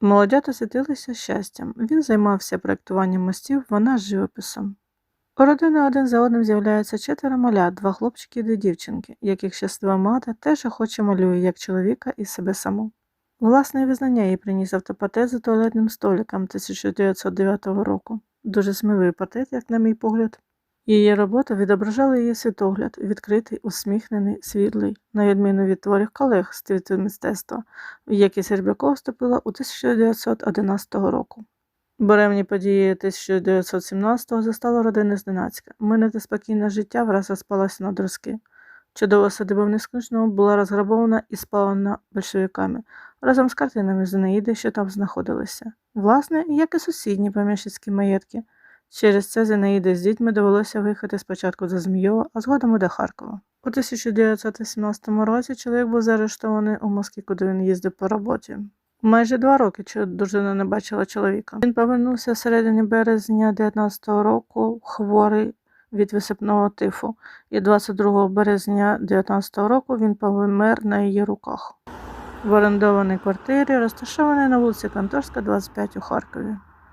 Молодята світилися щастям. Він займався проєктуванням мостів, вона живописом. У родини один за одним з'являються четверо малят, два хлопчики і дві дівчинки, яких щаслива мати теж охоче малює як чоловіка і себе саму. Власне визнання їй приніс автопатет за туалетним столиком 1909 року. Дуже сміливий портрет, як на мій погляд. Її робота відображала її світогляд, відкритий, усміхнений, світлий, на відміну від творів колег з світу мистецтва, в які Сербякова вступила у 1911 року. Буремні події 1917-го застало родини зненацька. Мине та спокійне життя враз розпалося на друзки. Чудова садиба в Нескучному була розграбована і спалена большевиками разом з картинами Зинаїди, що там знаходилися. Власне, як і сусідні поміщицькі маєтки. Через це Зинаїди з дітьми довелося виїхати спочатку до Змієва, а згодом і до Харкова. У 1918 році чоловік був заарештований у Москві, куди він їздив по роботі. Майже два роки дружина не бачила чоловіка. Він повернувся всередині березня 19-го року хворий від висипного тифу, і 22 березня 19-го року він помер на її руках. В орендованій квартирі, розташованій на вулиці Конторська, 25 у Харкові.